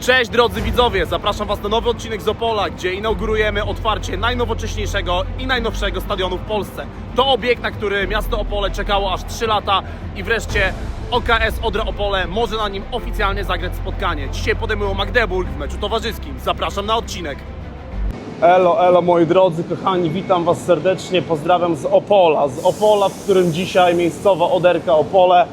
Cześć drodzy widzowie, zapraszam Was na nowy odcinek z Opola, gdzie inaugurujemy otwarcie najnowocześniejszego i najnowszego stadionu w Polsce. To obiekt, na który miasto Opole czekało aż 3 lata i wreszcie OKS Odra Opole może na nim oficjalnie zagrać spotkanie. Dzisiaj podejmują Magdeburg w meczu towarzyskim. Zapraszam na odcinek. Elo, elo moi drodzy, kochani, witam Was serdecznie, pozdrawiam z Opola, z Opola, w którym dzisiaj miejscowa Oderka Opole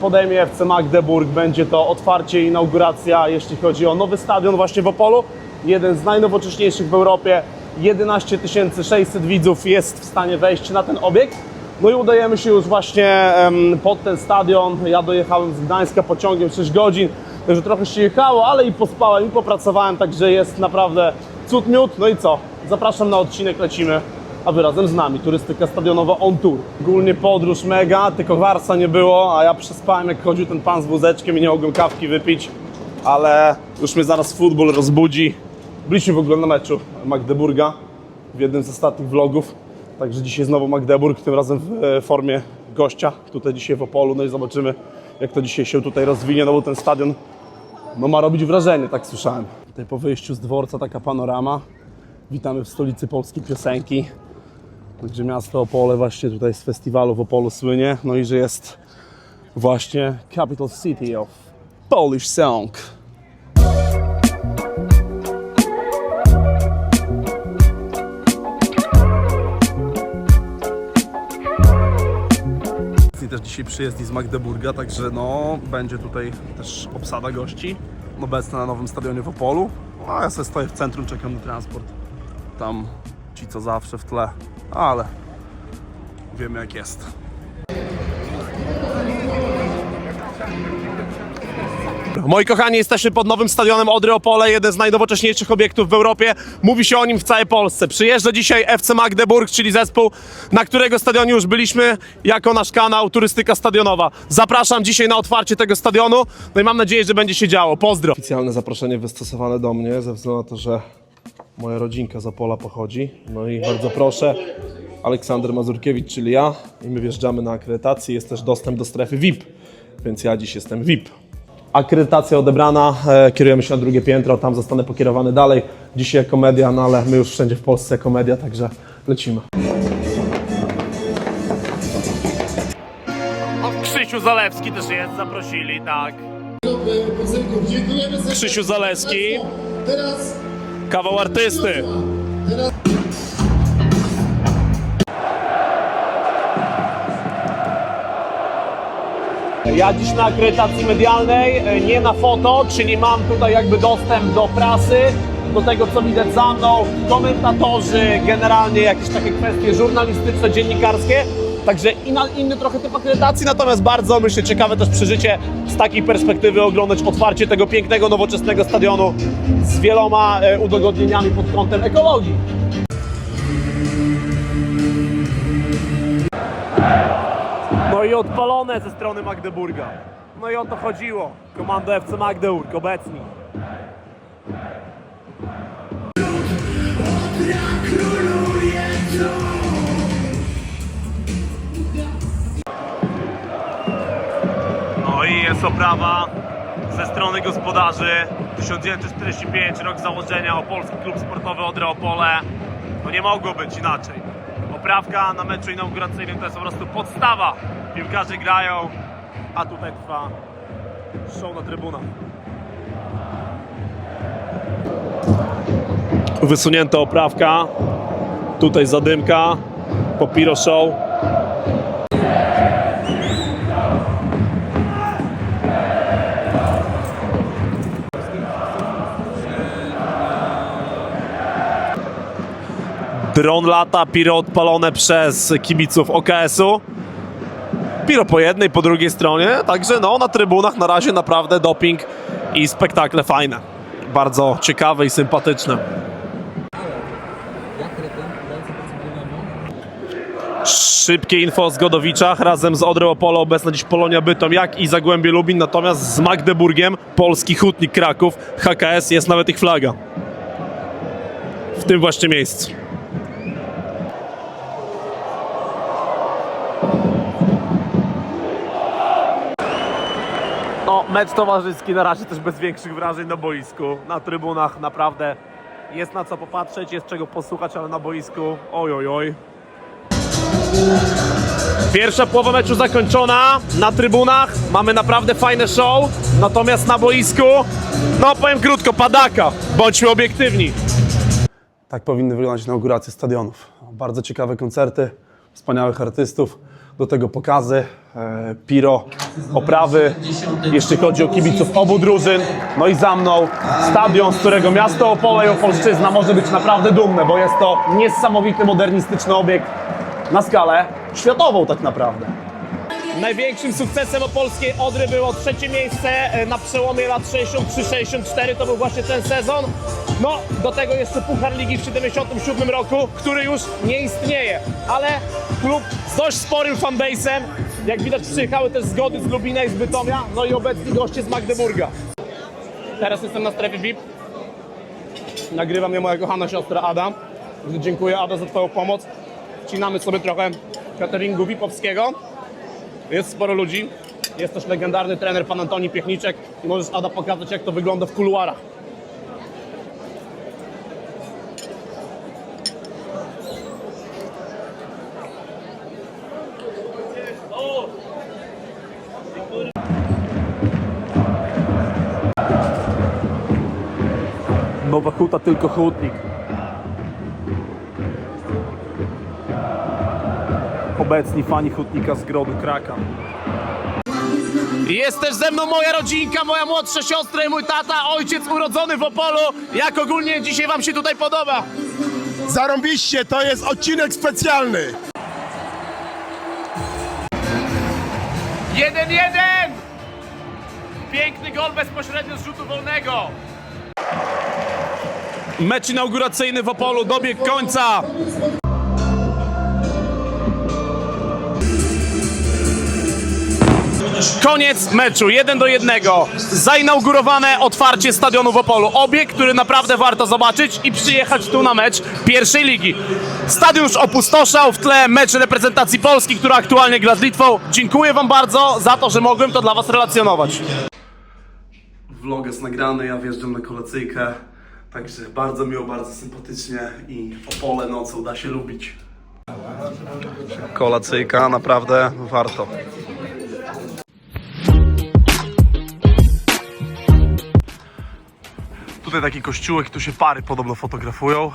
podejmie FC Magdeburg. Będzie to otwarcie i inauguracja, jeśli chodzi o nowy stadion właśnie w Opolu. Jeden z najnowocześniejszych w Europie. 11 600 widzów jest w stanie wejść na ten obiekt. No i udajemy się już właśnie pod ten stadion. Ja dojechałem z Gdańska pociągiem 6 godzin, także trochę się jechało, ale i pospałem, i popracowałem, także jest naprawdę cud miód. No i co? Zapraszam na odcinek, lecimy, a wy razem z nami. Turystyka stadionowa on tour. Ogólnie podróż mega, tylko warsa nie było, a ja przespałem jak chodził ten pan z wózeczkiem i nie mogłem kawki wypić, ale już mnie zaraz futbol rozbudzi. Byliśmy w ogóle na meczu Magdeburga w jednym z ostatnich vlogów. Także dzisiaj znowu Magdeburg, tym razem w e, formie gościa, tutaj dzisiaj w Opolu. No i zobaczymy, jak to dzisiaj się tutaj rozwinie, no bo ten stadion no, ma robić wrażenie, tak słyszałem. Tutaj po wyjściu z dworca taka panorama. Witamy w stolicy polskiej piosenki. Gdzie miasto Opole właśnie tutaj z festiwalu w Opolu słynie. No i że jest właśnie Capital City of Polish Song. Też dzisiaj przyjezdni z Magdeburga, także no będzie tutaj też obsada gości obecna na nowym stadionie w Opolu. A ja sobie stoję w centrum, czekam na transport. Tam ci co zawsze w tle, ale wiemy jak jest. Moi kochani, jesteśmy pod nowym stadionem Odry Opole, jeden z najnowocześniejszych obiektów w Europie. Mówi się o nim w całej Polsce. Przyjeżdża dzisiaj FC Magdeburg, czyli zespół, na którego stadionie już byliśmy jako nasz kanał Turystyka Stadionowa. Zapraszam dzisiaj na otwarcie tego stadionu, no i mam nadzieję, że będzie się działo. Pozdro! Oficjalne zaproszenie wystosowane do mnie, ze względu na to, że moja rodzinka z Opola pochodzi. No i bardzo proszę, Aleksander Mazurkiewicz, czyli ja. I my wjeżdżamy na akredytację, jest też dostęp do strefy VIP, więc ja dziś jestem VIP. Akredytacja odebrana, e, kierujemy się na drugie piętro, tam zostanę pokierowany dalej. Dzisiaj jako media, no ale my już wszędzie w Polsce jako media, także lecimy. Krzysiu Zalewski też jest, zaprosili, tak. Krzysiu Zalewski, Teraz kawał artysty. Ja dziś na akredytacji medialnej, e, nie na foto, czyli mam tutaj jakby dostęp do prasy, do tego co widać za mną, komentatorzy, generalnie jakieś takie kwestie żurnalistyczne, dziennikarskie. Także inna, inny trochę typ akredytacji, natomiast bardzo myślę ciekawe też przeżycie z takiej perspektywy oglądać otwarcie tego pięknego, nowoczesnego stadionu z wieloma e, udogodnieniami pod kątem ekologii. No i odpalone ze strony Magdeburga. No i o to chodziło. Komando FC Magdeburg obecni. No i jest oprawa ze strony gospodarzy. 1945 rok założenia Opolski Klub Sportowy Odra Opole. No nie mogło być inaczej. Oprawka na meczu inauguracyjnym to jest po prostu podstawa. Piłkarze grają, a tutaj trwa show na trybunach. Wysunięta oprawka. Tutaj zadymka. Popiro show. Dron lata, piro odpalone przez kibiców OKS-u. Piro po jednej, po drugiej stronie, także no na trybunach na razie naprawdę doping i spektakle fajne. Bardzo ciekawe i sympatyczne. Szybkie info o Zgodowiczach razem z Odrą Opole obecna dziś Polonia Bytom, jak i Zagłębie Lubin, natomiast z Magdeburgiem polski hutnik Kraków, HKS, jest nawet ich flaga. W tym właśnie miejscu. No, mecz towarzyski na razie też bez większych wrażeń na boisku. Na trybunach naprawdę jest na co popatrzeć, jest czego posłuchać, ale na boisku oj, oj, oj. Pierwsza połowa meczu zakończona. Na trybunach mamy naprawdę fajne show, natomiast na boisku, no powiem krótko, padaka. Bądźmy obiektywni. Tak powinny wyglądać inauguracje stadionów. Bardzo ciekawe koncerty, wspaniałych artystów, do tego pokazy, e, piro, oprawy. Jeśli chodzi o kibiców obu drużyn, no i za mną stadion, z którego miasto Opole i Opolszczyzna może być naprawdę dumne, bo jest to niesamowity, modernistyczny obiekt na skalę światową tak naprawdę. Największym sukcesem opolskiej Odry było trzecie miejsce e, na przełomie lat 63-64, to był właśnie ten sezon. No, do tego jeszcze Puchar Ligi w 77 roku, który już nie istnieje, ale klub z dość sporym fanbase'em. Jak widać przyjechały też zgody z Lubina i z Bytomia, no i obecni goście z Magdeburga. Teraz jestem na strefie VIP. Nagrywa mnie moja kochana siostra Ada. Dziękuję Ada za Twoją pomoc. Wcinamy sobie trochę cateringu VIP-owskiego. Jest sporo ludzi. Jest też legendarny trener pan Antoni Piechniczek i możesz Ada pokazać jak to wygląda w kuluarach. Nowa huta tylko hutnik. Obecni fani hutnika z grodu Kraka. Jest też ze mną moja rodzinka, moja młodsza siostra i mój tata, ojciec urodzony w Opolu. Jak ogólnie dzisiaj wam się tutaj podoba? Zarąbiście, to jest odcinek specjalny. Jeden, jeden! Piękny gol bezpośrednio z rzutu wolnego. Mecz inauguracyjny w Opolu dobiegł końca. Koniec meczu, 1 do 1. Zainaugurowane otwarcie stadionu w Opolu. Obiekt, który naprawdę warto zobaczyć i przyjechać tu na mecz pierwszej ligi. Stadion już opustoszał, w tle mecz reprezentacji Polski, która aktualnie gra z Litwą. Dziękuję Wam bardzo za to, że mogłem to dla Was relacjonować. Vlog jest nagrany, ja wjeżdżam na kolacyjkę, także bardzo miło, bardzo sympatycznie i Opole nocą da się lubić. Kolacyjka, naprawdę warto. Tutaj taki kościółek, tu się pary podobno fotografują.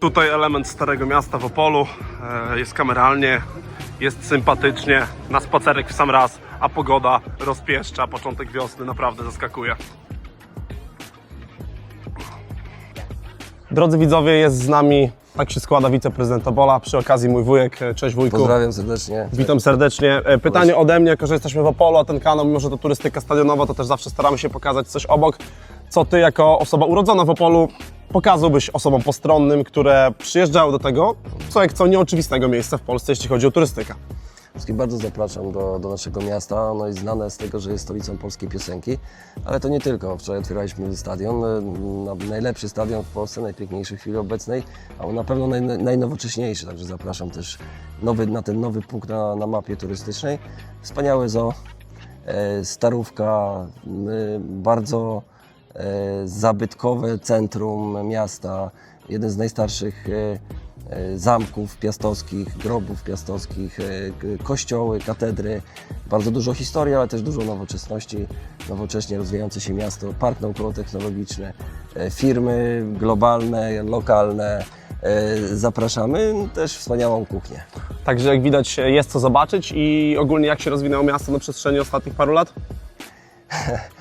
Tutaj element Starego Miasta w Opolu. E, Jest kameralnie, jest sympatycznie. Na spacerek w sam raz, a pogoda rozpieszcza. Początek wiosny naprawdę zaskakuje. Drodzy widzowie, jest z nami, tak się składa, wiceprezydent Opola. Przy okazji mój wujek. Cześć wujku. Pozdrawiam serdecznie. Witam serdecznie. E, Pytanie ode mnie, jako że jesteśmy w Opolu, a ten kanał, mimo że to turystyka stadionowa, to też zawsze staramy się pokazać coś obok. Co ty, jako osoba urodzona w Opolu, pokazałbyś osobom postronnym, które przyjeżdżały do tego, co jak co nieoczywistego miejsca w Polsce, jeśli chodzi o turystykę. Wszystkich bardzo zapraszam do, do naszego miasta. Ono jest znane z tego, że jest stolicą polskiej piosenki, ale to nie tylko. Wczoraj otwieraliśmy stadion, e, na- najlepszy stadion w Polsce, najpiękniejszy w chwili obecnej, a na pewno naj, najnowocześniejszy, także zapraszam też nowy, na ten nowy punkt na, na mapie turystycznej. Wspaniałe zoo, e, starówka, bardzo e, zabytkowe centrum miasta, jeden z najstarszych zamków piastowskich, grobów piastowskich, e, kościoły, katedry. Bardzo dużo historii, ale też dużo nowoczesności, nowocześnie rozwijające się miasto, park naukowo-technologiczny, e, firmy globalne, lokalne. E, Zapraszamy też wspaniałą kuchnię. Także jak widać jest co zobaczyć i ogólnie jak się rozwinęło miasto na przestrzeni ostatnich paru lat?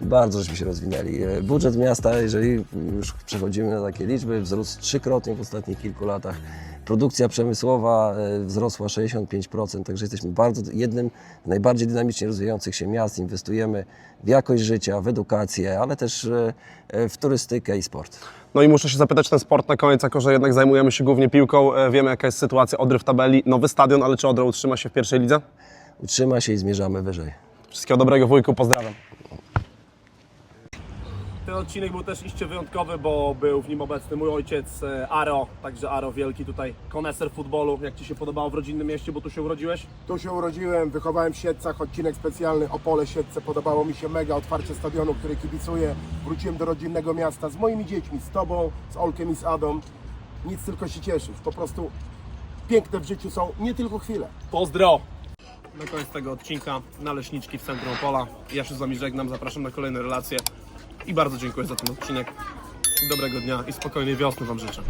Bardzo żeśmy się rozwinęli. E, Budżet miasta, jeżeli już przechodzimy na takie liczby, wzrósł trzykrotnie w ostatnich kilku latach. Produkcja przemysłowa e, wzrosła 65%, także jesteśmy bardzo jednym z najbardziej dynamicznie rozwijających się miast. Inwestujemy w jakość życia, w edukację, ale też e, w turystykę i sport. No i muszę się zapytać ten sport na koniec, jako że jednak zajmujemy się głównie piłką. Wiemy jaka jest sytuacja Odry w tabeli. Nowy stadion, ale czy Odra utrzyma się w pierwszej lidze? Utrzyma się i zmierzamy wyżej. Wszystkiego dobrego wujku, pozdrawiam. Ten odcinek był też iście wyjątkowy, bo był w nim obecny mój ojciec e, Aro, także Aro wielki tutaj koneser futbolu. Jak Ci się podobało w rodzinnym mieście, bo tu się urodziłeś? Tu się urodziłem, wychowałem w Siedcach, odcinek specjalny Opole Siedce, podobało mi się mega, otwarcie stadionu, który kibicuję. Wróciłem do rodzinnego miasta z moimi dziećmi, z Tobą, z Olkiem i z Adą. Nic tylko się cieszyć, po prostu piękne w życiu są nie tylko chwile. Pozdro! Na koniec tego odcinka naleśniczki w centrum Opola. Ja się z Wami żegnam, zapraszam na kolejne relacje i bardzo dziękuję za ten odcinek. Dobrego dnia i spokojnej wiosny Wam życzę.